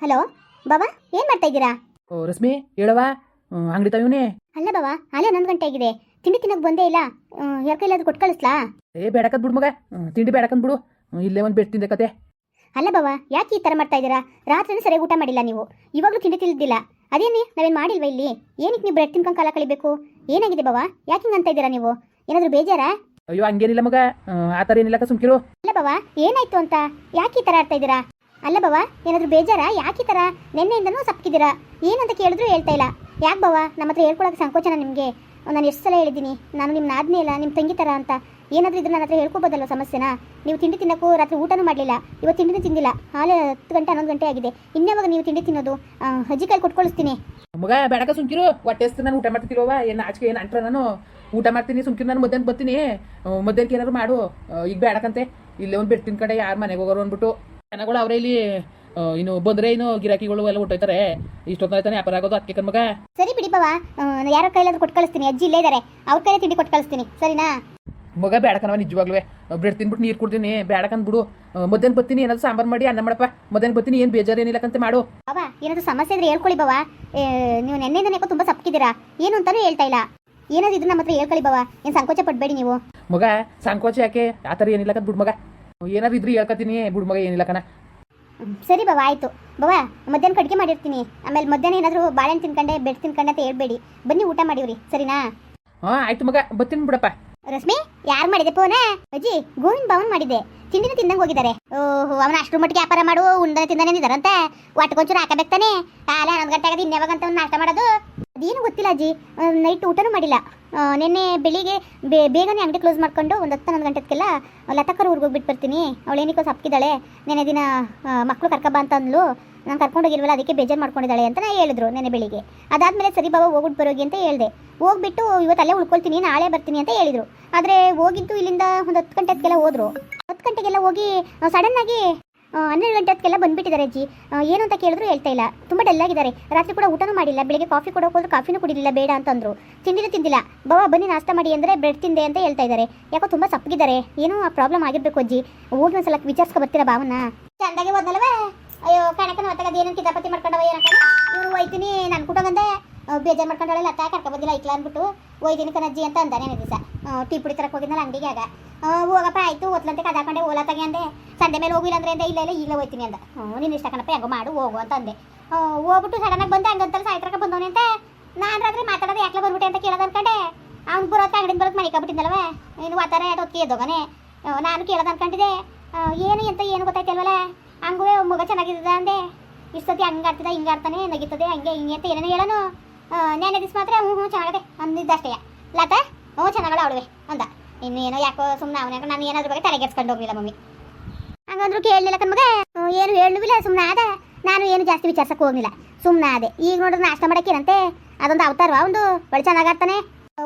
Hello ಬಾಬಾ ಏನ್ ಮಾಡ್ತಾ ಇದ್ದೀರಾ? ಓ ರಶ್ಮಿ ಹೇಳವಾ ಅಂಗಡಿ ತಾಯಿವನೇ ಅಲ್ಲ ಬಾಬಾ ಅಲ್ಲೇ ಹನ್ನೊಂದು ಗಂಟೆ ಆಗಿದೆ. ತಿಂಡಿ ತಿನ್ನಕ್ ಬಂದೇ ಇಲ್ಲ. ಯಾರ ಅದು ಕೊಟ್ಟು ಕಳಿಸ್ಲಾ? ಏ ಬೇಡಕದ್ ಬಿಡು ಮಗ. ತಿಂಡಿ ಬೇಡಕಂದ್ ಬಿಡು. ಇಲ್ಲೇ ಒಂದು ಬೆಟ್ಟು ತಿಂದೆ ಕತೆ. ಅಲ್ಲ ಬಾಬಾ ಯಾಕೆ ಈ ತರ ಮಾಡ್ತಾ ಇದ್ದೀರಾ? ರಾತ್ರಿನೂ ಸರಿಯಾಗಿ ಊಟ ಮಾಡಿಲ್ಲ ನೀವು. ಇವಾಗಲೂ ತಿಂಡಿ ತಿಳಿದಿಲ್ಲ ಅದೇನೇ ನಾವೇನ್ ಮಾಡಿಲ್ವಾ ಇಲ್ಲಿ? ಏನಕ್ಕೆ ನೀವು ಬ್ರೆಡ್ ತಿನ್ಕೊಂಡು ಕಾಲ ಕಳಿಬೇಕು? ಏನಾಗಿದೆ ಬಾಬಾ? ಯಾಕೆ ಹಿಂಗ್ ಅಂತ ಇದ್ದೀರಾ ನೀವು? ಏನಾದರೂ ಬೇಜಾರಾ? ಅಯ್ಯೋ ಹಂಗೇನಿಲ್ಲ ಮಗ. ಆ ಥರ ಏನಿಲ್ಲ ಸುಮ್ಕಿರು. ಅಲ್ಲ ಬಾಬಾ ಏನಾಯ್ತು ಅಂತ? ಯಾಕೆ ಈ ತರ ಆಡ್ತಾ ಇದ್ದೀರಾ? ಅಲ್ಲ ಬವ ಏನಾದ್ರು ಬೇಜಾರಾ? ಯಾಕೆ ತರ ನಿನ್ನೆಯಿಂದನೂ ಸಪ್ಕಿದ್ದೀರಾ ಏನಂತ ಕೇಳಿದ್ರು ಹೇಳ್ತಾ ಇಲ್ಲ. ಯಾಕೆ ಬವ ನಮ್ಮ ಹತ್ರ ಹೇಳ್ಕೊಳಕ್ಕೆ ಸಂಕೋಚನ ನಿಮಗೆ? ನಾನು ಎಷ್ಟು ಸಲ ಹೇಳಿದ್ದೀನಿ, ನಾನು ನಿಮ್ಮ ನಾದ್ನೇ ಇಲ್ಲ ನಿಮ್ಮ ತಂಗಿ ಥರ ಅಂತ. ಏನಾದರೂ ಇದ್ರೆ ನನ್ನ ಹತ್ರ ಹೇಳ್ಕೊಬೋದಲ್ವ ಸಮಸ್ಯೆನ? ನೀವು ತಿಂಡಿ ತಿನ್ನಕ್ಕೂ ರಾತ್ರಿ ಊಟನೂ ಮಾಡಲಿಲ್ಲ. ಇವತ್ತು ತಿಂಡಿನೂ ತಿಂದಿಲ್ಲ. ಹಾಲೆ ಹತ್ತು ಗಂಟೆ, ಹನ್ನೊಂದು ಗಂಟೆ ಆಗಿದೆ. ಇನ್ಯಾವಾಗ ನೀವು ತಿಂಡಿ ತಿನ್ನೋದು? ಹಜ್ಜಿಕಾಯಿ ಕೊಟ್ಕೊಳಿಸ್ತೀನಿ. ಮಗ ಬೇಡಕ ಸುಂಕಿರು ಹೊಟ್ಟೆ ನಾನು ಊಟ ಮಾಡ್ತಿರೋವ ಏನು ಆಚೆಗೆ ಏನು ಅಂಟ್ರ ನಾನು? ಊಟ ಮಾಡ್ತೀನಿ, ಸುಮ್ಕಿರು ನಾನು. ಮಧ್ಯಾಹ್ನ ಬರ್ತೀನಿ. ಮಧ್ಯಾಹ್ನಕ್ಕೆ ಏನಾದ್ರು ಮಾಡು. ಈಗ ಬೇಡಕಂತೆ ಇಲ್ಲೇ ಒಂದು ಬಿಡ್ತೀನಿ ಕಡೆ ಯಾರು ಮನೆಗೆ ಹೋಗೋರು ಅಂದ್ಬಿಟ್ಟು. ಜನಗಳು ಅವರೇ ಇಲ್ಲಿ ಇನ್ನು ಬಂದ್ರೆ ಇನ್ನು ಗಿರಾಕಿಗಳು ಎಲ್ಲ ಹೊಟ್ಟೋಯ್ತಾರೆ ಇಷ್ಟೊತ್ತಾಯ್ತಾನೆ ವ್ಯಾಪಾರ ಆಗೋದು ಅದಕ್ಕೆ ಕನ್ಮಗ ಸರಿ ಬಿಡಿ ಬಾವಾ ಯಾರ ಕೈಲಾದ್ರೂ ಕೊಟ್ಟು ಕಳಿಸ್ತೀನಿ ಅಜ್ಜಿ ಇಲ್ಲೇ ಇದಾರೆ. ಅವ್ರ ಕೈಲೇ ತಿಂಡಿ ಕೊಟ್ಟು ಕಳಿಸ್ತೀನಿ ಸರಿನಾ? ಮಗ ಬೇಡಕನವ ನಿಜವಾಗ್ಲೂ ಬ್ರೆಡ್ ತಿನ್ಬಿಟ್ಟು ನೀರು ಕುಡ್ತೀನಿ. ಬೇಡಕಂದ್ ಬಿಡು. ಮದ್ಯನ್ ಮಧ್ಯಾಹ್ನ ಬತ್ತೀನಿ ಏನಾದ್ರು ಸಾಂಬಾರ್ ಮಾಡಿ ಅನ್ನ ಮಾಡಪ್ಪ. ಮಧ್ಯಾಹ್ನ ಬರ್ತೀನಿ ಏನು ಬೇಜಾರು ಏನಿಲ್ಲಕಂತೆ ಮಾಡು. ಬಾಬಾ ಏನಾದ್ರು ಸಮಸ್ಯೆ ಇದ್ರೆ ಹೇಳ್ಕೊಳ್ಳಿ ಬಾವಾ ನೀವು ನೆನ್ನೆಯಿಂದ ಯಾಕೋ ತುಂಬಾ ಸಪ್ಕಿದ್ದೀರಾ ಏನು ಅಂತಾನೂ ಹೇಳ್ತಾ ಇಲ್ಲ. ಏನಾದ್ರು ಇದ್ರೆ ನಮ್ಮ ಹತ್ರ ಹೇಳ್ಕೊಳ್ಳಿ ಬಾವಾ ಏನು ಸಂಕೋಚ ಪಡಬೇಡಿ ನೀವು. ಮಗ ಸಂಕೋಚ ಯಾಕೆ? ಆತರ ಥರ ಏನಿಲ್ಲ ಕಂತ ಬಿಡು ಮಗ. ಏನಾದ್ರು ಇದ್ರೆ ಹೇಳ್ಕತೀನಿ ಬುಡ್ ಮಗ ಏನಿಲ್ಲ ಕಣ. ಸರಿ ಬಾಬಾ ಆಯ್ತು. ಬಾವಾ ಮಧ್ಯಾಹ್ನ ಕಡಿಗೆ ಮಾಡಿರ್ತೀನಿ. ಆಮೇಲೆ ಮಧ್ಯಾಹ್ನ ಏನಾದ್ರು ಬಾಳೆಹಣ್ಣು ತಿನ್ಕಂಡೆ ಬೆಡ್ ತಿನ್ಕಂಡೆ ಅಂತ ಹೇಳ್ಬೇಡಿ. ಬನ್ನಿ ಊಟ ಮಾಡಿವ್ರಿ ಸರಿನಾ? ಹಾ ಆಯ್ತು ಮಗ ಬರ್ತೀನಿ ಬಿಡಪ್ಪ. ರಶ್ಮಿ ಯಾರು ಮಾಡಿದೆ ಫೋನ ಅಜ್ಜಿ ಗೋವಿಂದ್ ಬಾವನ್ ಮಾಡಿದೆ. ತಿಂಡಿನ ತಿಂದಂಗೆ ಹೋಗಿದ್ದಾರೆ ಓಹೋ ಅವನ ಅಷ್ಟು ಮಟ್ಟಿಗೆ ವ್ಯಾಪಾರ ಮಾಡು ಉಂಡನೆ ತಿಂದಾನೆ ಇದಾರಂತೆ ಒಟ್ಟಕೊಂಚೂರು ಹಾಕಬೇಕು ತಾನೆ. ಆಲೆ ಹನ್ನೊಂದು ಗಂಟೆ ಆಗದೆ ಇನ್ಯಾವಾಗ ಅಂತ ಒಂದು ನಾಷ್ಟ ಮಾಡೋದು? ಅದೇನು ಗೊತ್ತಿಲ್ಲ ಅಜ್ಜಿ. ನೈಟ್ ಊಟನೂ ಮಾಡಿಲ್ಲ. ನಿನ್ನೆ ಬೆಳಿಗ್ಗೆ ಬೇ- ಬೇಗನೆ ಅಂಗಡಿ ಕ್ಲೋಸ್ ಮಾಡ್ಕೊಂಡು ಒಂದು ಹತ್ತು ಹನ್ನೊಂದು ಗಂಟೆಗೆಲ್ಲ ಲತಕ್ಕರ ಊರಿಗೆ ಹೋಗ್ಬಿಟ್ಟು ಬರ್ತೀನಿ. ಅವಳು ಏನಕ್ಕೋ ಸಪ್ಕಿದ್ದಾಳೆ. ನೆನೆ ದಿನ ಮಕ್ಕಳು ಕರ್ಕಬ ಅಂತ ಅಂದ್ಲು ನಾನು ಕರ್ಕೊಂಡೋಗಿಲ್ವಲ್ಲ ಅದಕ್ಕೆ ಬೇಜಾರು ಮಾಡ್ಕೊಂಡಿದ್ದಾಳೆ ಅಂತ ನಾ ಹೇಳಿದ್ರು ನೆನೆ ಬೆಳಿಗ್ಗೆ. ಅದಾದ್ಮೇಲೆ ಸರಿ ಬಾಬಾ ಹೋಗ್ಬಿಟ್ಟು ಬರೋಗಿ ಅಂತ ಹೇಳಿದೆ. ಹೋಗ್ಬಿಟ್ಟು ಇವತ್ತು ಅಲ್ಲೇ ಉಳ್ಕೊಳ್ತೀನಿ ನಾಳೆ ಬರ್ತೀನಿ ಅಂತ ಹೇಳಿದ್ರು. ಆದರೆ ಹೋಗಿದ್ದು ಇಲ್ಲಿಂದ ಒಂದು ಹತ್ತು ಗಂಟೆಗೆಲ್ಲ ಹೋದರು. ಹತ್ತು ಗಂಟೆಗೆಲ್ಲ ಹೋಗಿ ಸಡನ್ ಆಗಿ ಆ, ಹನ್ನೆರಡು ಗಂಟೆ ಹೊತ್ತಿಗೆಲ್ಲ ಬಂದುಬಿಟ್ಟಿದ್ದಾರೆ ಅಜ್ಜಿ. ಏನು ಅಂತ ಕೇಳಿದ್ರು ಹೇಳ್ತಾ ಇಲ್ಲ. ತುಂಬ ಡಲ್ ಆಗಿದ್ದಾರೆ. ರಾತ್ರಿ ಕೂಡ ಊಟನೂ ಮಾಡಿಲ್ಲ. ಬೆಳಿಗ್ಗೆ ಕಾಫಿ ಕೊಡೋಕೆ ಹೋದ್ರು ಕಾಫಿನೂ ಕುಡಿಲಿಲ್ಲ, ಬೇಡ ಅಂತಂದ್ರು ತಿಂದಿದ್ದು ತಿಂದಿಲ್ಲ ಬಾಬಾ ಬನ್ನಿ ನಾಷ್ಟ ಮಾಡಿ ಅಂದರೆ ಬ್ರೆಡ್ ತಿಂದೆ ಅಂತ ಹೇಳ್ತಾ ಇದ್ದಾರೆ. ಯಾಕೋ ತುಂಬ ಸಪ್ಪಗಿದ್ದಾರೆ. ಏನೋ ಆ ಪ್ರಾಬ್ಲಮ್ ಆಗಿರಬೇಕು ಅಜ್ಜಿ. ಹೋಗಿ ಒಂದ್ಸಲ ವಿಚಾರಿಸ್ಕೊ ಬರ್ತೀರಾ ಭಾವನ ಚಂದಾಗೆ ಹೋದ್ನಲ್ವೇ? ಅಯ್ಯೋ ಕಣಕನ ಹೊತ್ತಾಗದ ಏನೋ ಕಿತಾಪತಿ ಮಾಡ್ಕೊಂಡವ ಏನಕ್ಕ ಇವ್ರು ಹೋಯ್ತೀನಿ. ನಾನು ಕುಟಂಗಂದೆ ಬೇಜಾರು ಮಾಡ್ಕೊಂಡಳೆ ಲತ್ತ ಕರ್ಕ ಬಂದಿಲ್ಲ. ಐಕ್ಲ ಅಂದ್ಬಿಟ್ಟು ಹೋಯ್ತೀನಿ ಕಣಜ್ಜಿ ಅಂತ ಅಂದಾನೆ ದಿವಸ ಟೀ ಪುಡಿ ತರಕ್ಕೆ ಹೋಗಿದ್ನಲ್ಲ ಅಂಗಡಿಗೆ ಆಗ. ಹೋಗಪ್ಪ ಆಯ್ತು ಒತ್ಲಂತೆ ಕದಾಕೊಂಡೆ ಓಲಾ ಅಂದೆ ಸಂಡೆ ಮೇಲೆ ಹೋಗಿಲ್ಲ ಅಂದ್ರೆ ಅಂದೆ ಇಲ್ಲ ಇಲ್ಲ, ಈಗಲೇ ಹೋಯ್ತೀನಿ ಅಂದ. ಹ್ಞೂ, ನೀನು ಇಷ್ಟ ಕಣಪ್ಪ, ಹೆಂಗೋ ಮಾಡು, ಹೋಗು ಅಂತ ಅಂದೆ. ಹೋಗ್ಬಿಟ್ಟು ಸಡನ್ನಾಗಿ ಬಂದೆ ಹಂಗಂತಲ್ಲಿ ಸಾಯ್ತ್ರಕ ಬಂದವನೆ ಅಂತ. ನಾನು ರಾತ್ರಿ ಮಾತಾಡೋದು ಯಾಕೆ ಬಂದ್ಬಿಟ್ಟೆ ಅಂತ ಕೇಳೋದು ಅನ್ಕೊಂಡೆ. ಅವ್ನು ಬರೋದು ಅಂಗಡಿಯಿಂದ ಬರೋದು ಮನೆ ಕಬಿಟ್ಟಿದ್ದಲ್ವ ಇನ್ನು ವಾತಾರ ಹೊತ್ತಿಗೆ ಎದ್ದೋಗನೆ ನಾನು ಕೇಳೋದು ಅನ್ಕೊಂಡಿದ್ದೆ. ಏನು ಅಂತ ಏನು ಗೊತ್ತಾಯ್ತಲ್ವಲ್ಲ ಹಂಗೂ ಮಗ ಚೆನ್ನಾಗಿದ್ದ ಅಂದೆ. ಇಷ್ಟೊತ್ತಿ ಹಂಗೆ ಆಡ್ತಿದ್ದ, ಹಿಂಗೆ ಆಡ್ತಾನೆ, ನಗಿತದೆ, ಹಂಗೆ, ಹಿಂಗೆ ಅಂತ ಏನೇನು ಹೇಳೋನು. ನೆನೆ ದಿವಸ ಮಾತ್ರ, ಹ್ಞೂ ಹ್ಞೂ, ಚೆನ್ನಾಗಿದೆ ಅಂದಿದ್ದಷ್ಟೇ. ಲತ, ಹ್ಞೂ, ಚೆನ್ನಾಗಲ್ಲ ಅವಳುವೆ, ಅಂದ. ಇನ್ನು ಏನೋ ಯಾಕೋ ಸುಮ್ಮನೆ ಅವನ ನಾನು ಏನಾದ್ರ ಬಗ್ಗೆ ತಲೆಗೆಡ್ಸ್ಕೊಂಡು ಹೋಗ್ಲಿಲ್ಲ ಮಮ್ಮಿ. ಹಂಗಂದ್ರು ಕೇಳಲಿಲ್ಲ ಕಣ್ಮಗ ಏನು ಹೇಳಲಿಲ್ಲ ಸುಮ್ಮನೆ ಆದ. ನಾನು ಏನು ಜಾಸ್ತಿ ವಿಚಾರಿಸಕ್ಕೆ ಹೋಗ್ಲಿಲ್ಲ. ಸುಮ್ಮನೆ ಅದೇ ಈಗ ನೋಡಿದ್ರೆ ನಾಷ್ಟ ಮಾಡಕ್ಕೇನಂತೆ? ಅದೊಂದು ಅವತಾರವ ಒಂದು? ಬಳಿ ಚೆನ್ನಾಗಾಗ್ತಾನೆ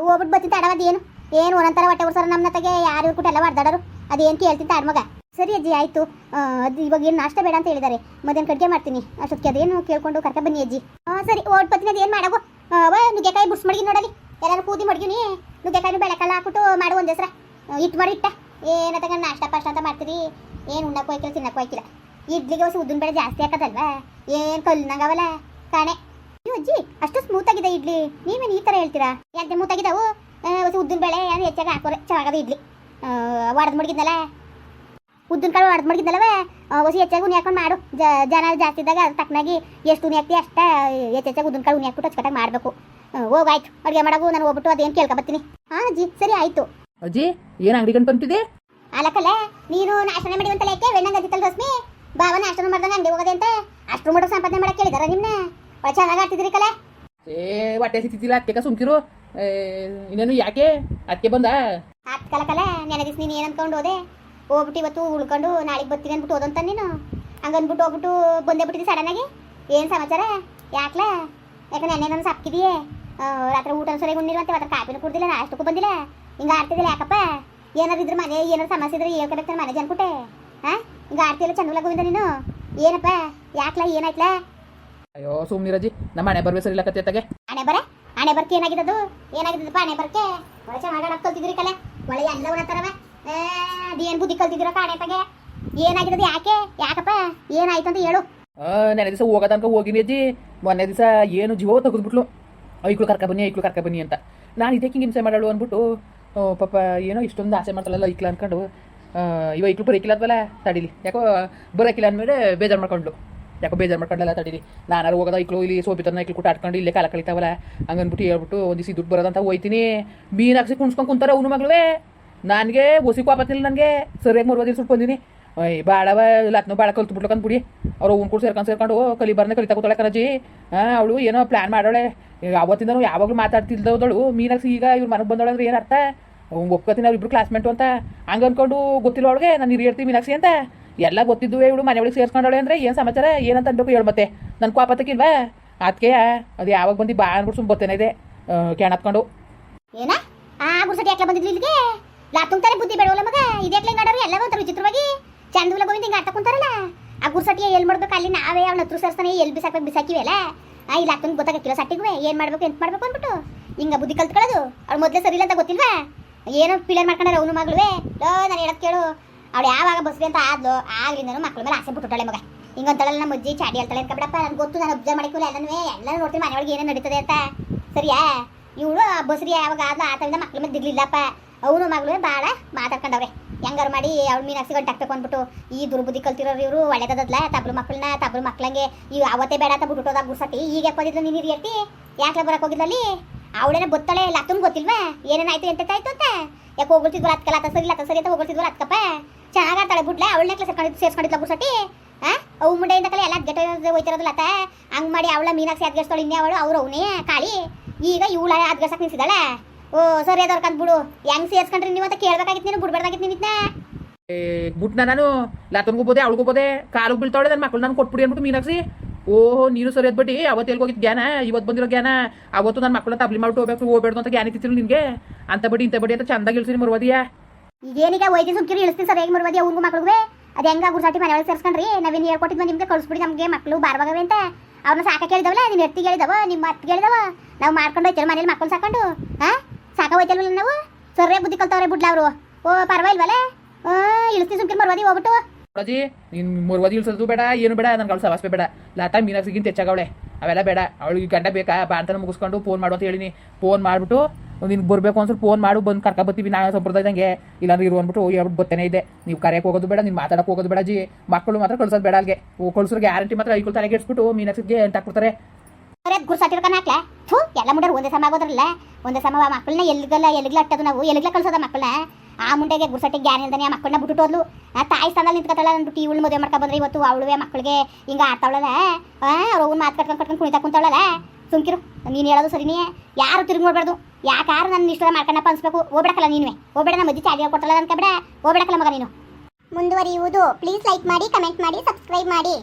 ಹೋಗ್ಬಿಟ್ಟು ಬರ್ತಿದ್ದ ಅಡವದ್ ಏನು? ಏನು ಒಂದೊಂಥರ ಹೊಟ್ಟೆ ಉಡ್ಸಾರ ನಮ್ಮ ತಗೆ ಯಾರು ಇವ್ರು ಎಲ್ಲ ಮಾಡ್ದಾಡರು? ಅದೇನು ಕೇಳ್ತಿದ್ದ ಆಡ್ಮಗ ಸರಿ ಅಜ್ಜಿ, ಆಯ್ತು. ಅದು ಇವಾಗ ಏನು ನಾಷ್ಟ ಬೇಡ ಅಂತ ಹೇಳಿದ್ದಾರೆ ಮಧ್ಯಾಹ್ನ ಕಡಿಗೆ ಮಾಡ್ತೀನಿ. ಅಷ್ಟೊತ್ತಿಗೆ ಅದೇನು ಕೇಳ್ಕೊಂಡು ಕರ್ಕ ಬನ್ನಿ ಅಜ್ಜಿ. ಹಾಂ ಸರಿ ಓಟ್ ಬತ್ತೀನಿ. ಅದೇನು ಮಾಡಗು? ಅವ ನುಗ್ಗೆಕಾಯಿ ಬುಡ್ಸ್ ಮಡಗಿ ನೋಡಲಿ. ಎಲ್ಲರೂ ಕೂದಿ ಮಡಗಿನಿ ನುಗ್ಗೆಕಾಯಿ ಬೆಳಕಲ್ಲ ಹಾಕ್ಬಿಟ್ಟು ಮಾಡು ಒಂದು ಹೆಸ್ರ ಇಟ್ಟು ಮಾಡಿ ಇಟ್ಟ ಏನ ತಗೊಂಡು ನಾಷ್ಟ, ಪಾಷ್ಟ ಅಂತ ಮಾಡ್ತೀರಿ? ಏನು ಉಣ್ಣಕ್ಕೆ ಹೋಯ್ಕಿಲ್ಲ ತಿನ್ನಕ್ಕೆ ಹೋಯ್ಕಿಲ್ಲ. ಇಡ್ಲಿಗೆ ಹೊಸ ಉದ್ದಿನ ಬೇಳೆ ಜಾಸ್ತಿ ಹಾಕದಲ್ವಾ? ಏನು ಕಲ್ಲಿನಂಗವಲ್ಲ ಕಾಣೆ. ಅಯ್ಯೋ ಅಜ್ಜಿ, ಅಷ್ಟು ಸ್ಮೂತ್ ಆಗಿದೆ ಇಡ್ಲಿ. ನೀವೇನು ಈ ಥರ ಹೇಳ್ತೀರಾ? ಯಾಕೆ ಸ್ಮೂತ್ ಆಗಿದಾವು? ಹೊಸ ಉದ್ದಿನ ಬೇಳೆ ಏನು ಹೆಚ್ಚಾಗಿ ಹಾಕೋರೆ, ಚೆನ್ನಾಗದ ಇಡ್ಲಿ. ಒಡೆದು ಮಡಗಿದ್ನಲ್ಲ? ಉದ್ದಿನ ಕಾಳು ಒಡೆದು ಮಡಗಿದ್ನಲ್ಲವೇ? ಹೊಸ ಹೆಚ್ಚಾಗಿ ಉನಿ ಹಾಕೊಂಡು ಮಾಡು. ಜನ ಜಾಸ್ತಿ ಇದ್ದಾಗ ಅದು ತಕ್ಕನಾಗಿ ಎಷ್ಟು ಉನಿ ಹಾಕ್ತಿ ಅಷ್ಟೇ ಹೆಚ್ಚೆಚ್ಚಾಗಿ ಉದ್ದಿನ ಕಾಳು ಉನಿ ಹಾಕ್ಬಿಟ್ಟು ಅಚ್ಚಕಟ್ಟಾಗಿ ಮಾಡಬೇಕು. ಹೋಗಾಯ್ತು ಅಡುಗೆ ಮಾಡಗು ನಾನು ಹೋಗ್ಬಿಟ್ಟು ಅದೇನು ಕೇಳ್ಕೊಬತ್ತೀನಿ ಹಾ ಅಜ್ಜಿ ಸರಿ ಆಯ್ತು. ಅಜ್ಜಿ ಏನು ಅಂಗಡಿ ಕಂಡು ಬಂತಿದೆ ಅಲಕಲ್ಲ ನೀನು ನಾಶನ ಮಾಡಿ ಅಂತ ಲೇಕೆ ಬೆಣ್ಣಂಗ ಅದಿತ್ತಲ್ಲ ರಶ್ಮಿ ಬಾವನ ನಾಷ್ಟನ ಮಾಡ್ದಂಗ ಅಂಗಡಿ ಹೋಗೋದೆ ಅಂತ. ಅಷ್ಟು ಮಾಡೋ ಸಂಪಾದನೆ ಮಾಡಕ್ಕೆ ಕೇಳಿದಾರ ನಿಮ್ಮನೆ ಒಳ ಚೆನ್ನಾಗಿ ಆಡ್ತಿದ್ರಿ ಕಲೆ. ಏ ಹೊಟ್ಟೆ ಸಿಕ್ತಿಲ್ಲ ಅತ್ತೆಕ ಸುಮ್ಕಿರು. ಇನ್ನೇನು ಯಾಕೆ? ಅತ್ತೆ ಬಂದ? ಆತ್ ಕಲಕಲ ನೆನೆ ದಿವ್ಸ ನೀನು ಏನು ಅನ್ಕೊಂಡು ಹೋದೆ? ಹೋಗ್ಬಿಟ್ಟು ಇವತ್ತು ಉಳ್ಕೊಂಡು ನಾಳೆಗೆ ಬರ್ತೀನಿ ಅಂದ್ಬಿಟ್ಟು ಹೋದಂತ ನೀನು. ಹಂಗ ಅಂದ್ಬಿಟ್ಟು ಹೋಗ್ಬಿಟ್ಟು ಬಂದೇ ಬಿಟ್ಟಿದ್ದಿ ಸಡನ್ ಆಗಿ. ಏನ್ ಸಮಾಚಾರ? ಯಾಕ್ಲ? ಯಾಕೆ ನೆನೆ ನಾನು ಸಪ್ಕಿದೀಯೇ? ರಾತ್ರಿ ಊಟ ಸರಿಯಾಗಿ ಉಣ್ಣಿಲ್ವಂತೆ ಮಾತ್ರ ಕಾಪಿನೂ ಕುಡ್ದಿಲ್ಲ ನಾಷ್ಟಕ್ಕೂ ಬಂದಿಲ್ಲ. ಹಿಂಗ ಆಡ್ತಿದ್ದಿಲ್ಲ ಯಾಕಪ್ಪ? ಏನಾದ್ರು ಇದ್ರ ಮನೆ ಏನಾದ್ರು ಸಮಸ್ಯೆ ಇದ್ರೆ ಹೇಳ್ಕೊಬೇಕು ಮನೆ ಜನ್ಕುಟೆ. ಹಾ? ಹಿಂಗ ಆಡ್ತಿಲ್ಲ ಚಂದಲ್ಲ ಗೋವಿಂದ ನೀನು. ಏನಪ್ಪ? ಯಾಕಲ ಏನಾಯ್ತಲ? ಅಯ್ಯೋ ಸುಮ್ನಿರಜ್ಜಿ ನಮ್ಮ ಮನೆ ಬರ್ಬೇಕು ಸರಿ ಇಲ್ಲಕತ್ತೆ ತಗೆ. ಹಣೆ ಬರ? ಹಣೆ ಬರ್ಕೆ ಏನಾಗಿದ್ದದು? ಏನಾಗಿದ್ದಪ್ಪ ಹಣೆ ಬರ್ಕೆ? ಒಳ್ಳೆ ಚೆನ್ನಾಗಿ ಕಲ್ತಿದ್ರಿ ಕಲೆ. ಒಳ್ಳೆ ಎಲ್ಲ ಉಣತಾರವ ಅದೇನು ಬುದ್ಧಿ ಕಲ್ತಿದ್ದೀರ ಕಾಣೆ ತಗೆ. ಏನಾಗಿದ್ದದು ಯಾಕೆ? ಯಾಕಪ್ಪ? ಏನಾಯ್ತು ಅಂತ ಹೇಳು. ನೆನೆ ದಿವಸ ಹೋಗೋ ತನಕ ಹೋಗಿನಿ ಅಜ್ಜಿ. ಮೊನ್ನೆ ದಿವಸ ಏನು ಜೀವ ತೆಗೆದ್ಬಿಟ್ಲು. ಐಕ್ಳು ಕರ್ಕ ಬನ್ನಿ ಐಕ್ಳು ಕರ್ಕ ಬನ್ನಿ ಅಂತ. ನಾನು ಇದಕ್ಕೆ ಹಿಂಸೆ ಮಾಡಾಳು ಅಂದ್ಬಿಟ್ಟು ಪಾಪ ಏನೋ ಇಷ್ಟೊಂದು ಆಸೆ ಮಾಡ್ತಾಳಲ್ಲ ಐಕ್ಲ ಅನ್ಕೊಂಡು ಆ, ಇವ ಐಕ್ಳು ಬರೋಕಿಲ್ಲ ಅದ್ವಲ್ಲ ತಡೀಲಿ. ಯಾಕೋ ಬರೋಕಿಲ್ಲ ಅಂದಮೇಲೆ ಬೇಜಾರು ಮಾಡ್ಕೊಂಡ್ಲು ಯಾಕೋ ಬೇಜಾರು ಮಾಡ್ಕೊಂಡಲ್ಲ ತಡೀಲಿ. ನಾನಾರು ಹೋಗೋದ ಐಕ್ಳು ಇಲ್ಲಿ ಸೋಪಿತನ ಐಕ್ಳು ಕೂಟ ಆಡ್ಕೊಂಡು ಇಲ್ಲೇ ಕಾಲ ಕಳಿತಾವಲ್ಲ ಹಂಗನ್ಬಿಟ್ಟು ಹೇಳ್ಬಿಟ್ಟು ಒಂದಿಸಿ ದುಡ್ಡು ಬರೋದಂತ ಹೋಯ್ತೀನಿ. ಮೀನು ಹಾಕ್ಸಿ ಕುಣ್ಸ್ಕೊಂಡು ಕುಂತಾರೆ ಅವನು ಮಗಳೇ ನನಗೆ ಒಸಿ ಕೋಪತ್ತಿಲ್ಲ ನನಗೆ ಸರಿಯಾಗಿ ಮೂರು ದಿವಸ ಬಂದಿನಿ ಅಯ್ಯ ಬಾಳವ ಲತ್ನೋ ಬಾಳ ಕಲ್ತು ಬಿಡ್ಲಕ್ಕಂತ ಬಿಡಿ ಅವ್ರು ಅವ್ನು ಕೂಡ ಸೇರ್ಕೊಂಡು ಸೇರ್ಕೊಂಡು ಕಲಿಬಾರ್ನೆ ಕಲಿತಾ ಕೂತಾಳೆ ಕಣಜಿ ಹಾಂ ಅವಳು ಏನೋ ಪ್ಲಾನ್ ಮಾಡೋಳೆ ಅವತ್ತಿಂದನೂ ಯಾವಾಗಲೂ ಮಾತಾಡ್ತಿಲ್ದವಳು ಮೀನಾಗ ಈಗ ಇವ್ರು ಮನೆಗೆ ಬಂದವಳೆ ಅಂದ್ರೆ ಏನು ಅರ್ಥ ಒಪ್ಕೋತೀನಿ ಅವ್ರು ಇಬ್ರು ಕ್ಲಾಸ್ಮೇಟು ಅಂತ ಹಂಗೆ ಅನ್ಕೊಂಡು ಗೊತ್ತಿಲ್ಲ ಅವಳಿಗೆ ನಾನು ಹಿರಿಯರ್ತಿ ಮೀನಾಕ್ಷಿ ಅಂತ ಎಲ್ಲ ಗೊತ್ತಿದ್ದು ಇವಳು ಮನೆಯೊಳಗೆ ಒಳಗೆ ಸೇರ್ಸ್ಕೊಂಡವಳೆ ಅಂದರೆ ಏನು ಸಮಾಚಾರ ಏನಂತ ಅನ್ಬೇಕು ಹೇಳು ಮತ್ತೆ ನನ್ನ ಕೋಪತ್ತಕ್ಕಿಲ್ವಾ ಅದಕ್ಕೆ ಅದು ಯಾವಾಗ ಬಂದು ಬಾ ಅಂದ್ಬಿಟ್ಟು ಸುಮ್ಮ ಬರ್ತೇನೆ ಇದೆ ಕೆಣತ್ಕೊಂಡು ಏನ ಆ ಬಂದಿದ್ಲು ಇಲ್ಲಿಗೆ ಬುದ್ಧಿ ಬೇಡವಲ್ಲ ಮಗ ಇದ್ಯಾಕ್ಲೆ ಒಂಥರ ವಿಚಿತ್ರವಾಗಿ ಚಂದೂಲ ಗೋವಿಂದ ಹಿಂಗೆ ಆಟ ಆ ಗುರ್ಸಟಿ ಎಲ್ಲಿ ಮಾಡ್ಬೇಕು? ಅಲ್ಲಿ ನಾವೇ ಅವ್ನ ಹತ್ರ ಸರ್ಸ್ತಾನೆ ಎಲ್ಲಿ ಬಿಸಾಕ್ಬೇಕು ಬಿಸಾಕಿವೆಲ್ಲ ಆ, ಇಲ್ಲ ತುಂಬ ಗೊತ್ತಾಗಕ್ಕಿಲ್ಲ, ಸಟ್ಟಿಗೂ. ಏನು ಮಾಡ್ಬೇಕು, ಎಂತ ಮಾಡ್ಬೇಕು ಅಂದ್ಬಿಟ್ಟು. ಹಿಂಗ ಬುದ್ಧಿ ಕಲ್ತ್ಕೊಳ್ಳೋದು. ಅವ್ಳು ಮೊದಲೇ ಸರಿ ಇಲ್ಲ ಅಂತ ಗೊತ್ತಿಲ್ವಾ? ಏನೋ ಪಿಲ್ಲರ್ ಮಾಡ್ಕೊಂಡಾರ ಅವನು ಮಗಳುವೆ? ಲೋ, ನಾನು ಹೇಳೋದು ಕೇಳು. ಅವಳು ಯಾವಾಗ ಬಸ್ರಿ ಅಂತ ಆದ್ಲು, ಆಗ್ಲಿಂದನೂ ಮಕ್ಳ ಮೇಲೆ ಆಸೆ ಬಿಟ್ಟುತ್ತಾಳೆ ಮಗ. ಹಿಂಗಂತಳಲ್ಲ ನಮ್ಮ ಅಜ್ಜಿ, ಚಾಡಿ ಹೇಳ್ತಾಳೆ ಅನ್ಕೊಬಿಡಪ್ಪ ನನಗೆ ಗೊತ್ತು, ನಾನು ಅಬ್ಸರ್ವ್ ಮಾಡಿಕೊಳ್ಳಿ ಎಲ್ಲನೂ ಎಲ್ಲ ನೋಡ್ತೀನಿ, ಮನೆಯೊಳಗೆ ಏನೇನು ನಡೀತದೆ ಅಂತ. ಸರಿಯಾ? ಇವಳು ಬಸ್ರಿ ಯಾವಾಗ ಆದ್ಲು ಆತವಿಂದ ಮಕ್ಳ ಮೇಲೆ ದಿಗ್ಲಿಲ್ಲಪ್ಪ. ಅವನು ಮಗಳು ಭಾಳ ಮಾತಾಡ್ಕೊಂಡವ್ರೆ. ಹೆಂಗಾರು ಮಾಡಿ ಅವ್ಳು ಮೀನು ಗಂಟು ಹಾಕ್ಬೇಕು ಅಂದ್ಬಿಟ್ಟು, ಈ ದುರ್ಬುದ್ಧಿ ಕಲ್ತಿರೋರು ಇವರು, ಒಳ್ಳೇದದಲ್ಲ ತಬ್ರು ಮಕ್ಕಳನ್ನ ತಬ್ರು ಮಕ್ಕಳಂಗೆ ಈ ಅವತ್ತೇ ಬೇಡ ಅಂತ ಬಿಟ್ಬಿಟ್ಟೋದ ಗುರ್ಸಟ್ಟಿ ಈಗ ಬಂದಿದ್ಲು ನೀನು ಇರ್ತಿ ಯಾಕೆ ಬರಕ್ಕೆ ಹೋಗಿದ್ದಲ್ಲಿ ಅವಳೇನ ಗೊತ್ತಾಳೆ ಲತ್ತನ್ ಗೊತ್ತಿಲ್ವಾ? ಏನೇನಾಯ್ತು ಎಂತ ಆಯ್ತು ಅಂತ? ಯಾಕೆ ಹೋಗ್ಬಿಡ್ತಿದ್ವಲ್ಲ ಅತ್ಕಲ್ಲ ಅತ್ತ ಸರಿ ಅತ್ತ ಸರಿ ಅಂತ ಹೋಗ್ಬಿಡ್ತಿದ್ವಲ್ಲ ಅತ್ಕಪ್ಪ ಚೆನ್ನಾಗಿ ಬಿಡ್ಲೆ, ಅವಳನ್ನ ಕ್ಲಾಸ್ ಸೇರ್ಕೊಂಡಿದ್ದು ಸೇರ್ಸ್ಕೊಂಡಿದ್ಲ ಗುರ್ಸಟ್ಟಿ ಆ? ಅವು ಮುಂಡೆಯಿಂದ ಕಲೆ ಎಲ್ಲ ಗೆಟ ಹೋಯ್ತಿರೋದಿಲ್ಲ ಅತ್ತ ಹಂಗ್ ಮಾಡಿ ಅವಳ ಮೀನಾಕ್ಸಿ ಅದ್ಗೆಸ್ತಾಳೆ ಇನ್ನೇ ಅವಳು, ಅವ್ರು ಅವನೇ, ಕಾಳಿ. ಈಗ ಇವಳ ಅದ್ಗೆಸಕ್ ನಿಲ್ಸಿದಾಳೆ ಓ ಸರಿ ಅದರ್ಕಂತ ಬಿಡು. ಹೆಂಗ್ ಸೇರ್ಸ್ಕೊಂಡ್ರಿ ನೀವು ಅಂತ ಕೇಳ್ಬೇಕಾಗಿತ್ತು ನೀನು ಬಿಡ್ಬೇಡ್ದಾಗಿತ್ತು ನೀನಿದ್ನ ಏ ಬಿಟ್ನ ನಾನು? ಲಾತನ್ಗೂ ಬೋದೆ ಅವಳಿಗೂ ಬೋದೆ. ಕಾಲಿಗೆ ಬೀಳ್ತಾವಳೆ ನನ್ನ ಮಕ್ಕಳು ನಾನು ಕೊಟ್ಬಿಡಿ ಅಂದ್ಬಿಟ್ಟು ಮೀನಾಕ್ಸಿ ಓಹೋ ನೀನು ಸರಿ ಅದ್ಬಿಟ್ಟು ಅವತ್ತು ಎಲ್ಲಿ ಹೋಗಿದ್ದು ಜ್ಞಾನ? ಇವತ್ತು ಬಂದಿರೋ ಜ್ಞಾನ? ಅವತ್ತು ನನ್ನ ಮಕ್ಕಳನ್ನ ತಬ್ಲಿ ಮಾಡ್ಬಿಟ್ಟು ಹೋಗ್ಬೇಕು ಹೋಗ್ಬೇಡ್ದು ಅಂತ ಜ್ಞಾನ ಇತ್ತಿರು ನಿನಗೆ? ಅಂತ ಬಡಿ ಇಂಥ ಬಡಿ ಅಂತ ಚಂದಾಗಿ ಇಳಿಸಿ ಮರುವದಿಯಾ? ಈಗೇನೀಗ ವೈದ್ಯ ಸುಮ್ಕಿರಿ ಇಳಿಸ್ತೀನಿ ಸರ್ ಹೇಗೆ ಮಾಡ್ಬೋದು ಅವ್ರಿಗೂ ಮಕ್ಕಳಿಗೆ ಅದು ಹೆಂಗ ಗುರ್ಸಾಟಿ ಮನೆ ಒಳಗೆ ಸೇರ್ಸ್ಕೊಂಡ್ರಿ? ನಾವೇನು ಹೇಳ್ಕೊಟ್ಟಿದ್ವಿ ನಿಮ್ಗೆ ಕಳಿಸ್ಬಿಡಿ ನಮಗೆ ಮಕ್ಕಳು ಬಾರ್ಬಾಗವೆ ಅಂತ. ಅವ್ರನ್ನ ಸಾಕ ಕೇಳಿದವಲ್ಲ ನಿನ್ನ ಎತ್ತಿ ಹೇಳಿದವ ನಿಮ್ಮ ಅತ್ತಿಗೆ ಹೇಳಿದವ ನಾವು ಮಾಡ್ಕೊಂಡು ಹೋಯ್ತೇವೆ ಮನೇಲಿ ಮಕ್ಕಳು ಸಾಕೊಂಡು ಹಾ ಸಾಕ ಹೋಯ್ತಲ್ವಲ್ಲ ನಾವು? ಸರ್ರೇ ಬುದ್ಧಿ ಕಲ್ತವ್ರೆ ಬಿಡ್ಲ ಅವರು. ಓ ಪರ್ವ ಇಲ್ವಲ್ಲ ಇಳಿಸ್ತೀನಿ ಸುಮ್ಕಿನ ಮರ್ವಾದಿ ಹೋಗ್ಬಿಟ್ಟು. ಅಜ್ಜಿ ನೀನು ಮರ್ವಾದಿ ಇಳಿಸೋದು ಬೇಡ, ಏನು ಬೇಡ ನನ್ನ ಕಳ್ಸ ವಾಸ್ಪೆ ಬೇಡ. ಲಾತಾ ಮೀನಾಕ್ಸಿಗಿಂತ ಹೆಚ್ಚಾಗವಳೆ ಅವೆಲ್ಲ ಬೇಡ. ಅವಳಿಗೆ ಗಂಡ ಬೇಕಾ? ಬಾಂತನ ಮುಗಿಸ್ಕೊಂಡು ಫೋನ್ ಮಾಡು ಅಂತ ಹೇಳಿನಿ. ಫೋನ್ ಮಾಡಿಬಿಟ್ಟು, ನಿನ್ಗೆ ಬರಬೇಕು ಅನ್ಸರು ಫೋನ್ ಮಾಡು, ಬಂದು ಕರ್ಕ ಬರ್ತೀವಿ ನಾನು ಸಂಪ್ರದಾಯದಂಗೆ ಇಲ್ಲಾಂದ್ರೆ ಇರು ಅಂದ್ಬಿಟ್ಟು ಹೇಳ್ಬಿಟ್ಟು ಬರ್ತೇನೆ ಇದೆ ನೀವು ಕರೆಯಕ್ಕೆ ಹೋಗೋದು ಬೇಡ, ನೀನು ಮಾತಾಡಕ್ಕೆ ಹೋಗೋದು ಬೇಡ ಜಿ. ಮಕ್ಕಳು ಮಾತ್ರ ಕಳ್ಸೋದು ಬೇಡ ಅಲ್ಲಿಗೆ ಕಳ್ಸೋರು ಗ್ಯಾರಂಟಿ ಮಾತ್ರ ಐಕಲ್ ತಲೆಗೆ ಇಡ್ಸ್ಬಿಟ್ಟು ಮೀನಾಕ್ಸಿಗೆ ಎಂಟಾಕ್ಬಿಡ್ತಾರೆ ಸರಿ ಅದು ಗುರ್ಸಾಟಿರ್ಕೊಂಡು ಹಾಕ್ಲ? ಥೂ, ಎಲ್ಲ ಮುಂಡೆ ಒಂದೇ ಸಮ ಆಗೋದ್ರಲ್ಲ. ಒಂದೇ ಸಮ ಮಕ್ಕಳನ್ನ ಎಲ್ಲಿಗಲ್ಲ ಎಲ್ಲಿಗ್ಲ ಅಟ್ಟದು ನಾವು ಎಲ್ಲಿಗ್ಲ ಕಳ್ಸೋದ ಮಕ್ಕಳನ್ನ. ಆ ಮುಂಡೆಗೆ ಗುರ್ಸಟ್ಟಿ ಜ್ಞಾನ ಇಲ್ದಾನೆ ಆ ಮಕ್ಕಳನ್ನ ಬಿಟ್ಟು ಆ ತಾಯಿ ಸ್ಥಾನದಲ್ಲಿ ನಿಂತ್ಕೊತಾಳ ಅಂದ್ಬಿಟ್ಟು ಇವಳು ಮದುವೆ ಮಾಡ್ಕೊ ಬಂದ್ರೆ ಇವತ್ತು ಅವಳುವೆ ಮಕ್ಕಳಿಗೆ ಹಿಂಗ ಆಡ್ತಾವಳಲ್ಲ. ಅವ್ರ ಮಾತು ಕಟ್ಕೊಂಡು ಕಟ್ಕೊಂಡು ಕುಣಿತಾ ಕುಂತಾವಳಲ್ಲ ಸುಮ್ಕಿರು, ನೀನು ಹೇಳೋದು ಸರಿನೇ. ಯಾರು ತಿರುಗಿ ನೋಡ್ಬಾರ್ದು. ಯಾಕಾರು ನನ್ನ ಇಷ್ಟ ಮಾಡ್ಕೊಂಡಪ್ಪ ಅನ್ಸ್ಬೇಕು. ಹೋಗ್ಬೇಡಕಲ್ಲ ನೀನುವೆ. ಹೋಗ್ಬೇಡ, ನಮ್ಮ ಮಜ್ಜಿ ಚಾಲಿ ಕೊಟ್ಟಲ್ಲ ಅನ್ಕೊಬೇಡ. ಹೋಗ್ಬೇಡಕಲ್ಲ ಮಗ ನೀನು. ಮುಂದುವರಿಯುವುದು. ಪ್ಲೀಸ್ ಲೈಕ್ ಮಾಡಿ ಕಮೆಂಟ್ ಮಾಡಿ ಸಬ್ಸ್ಕ್ರೈಬ್ ಮಾಡಿ.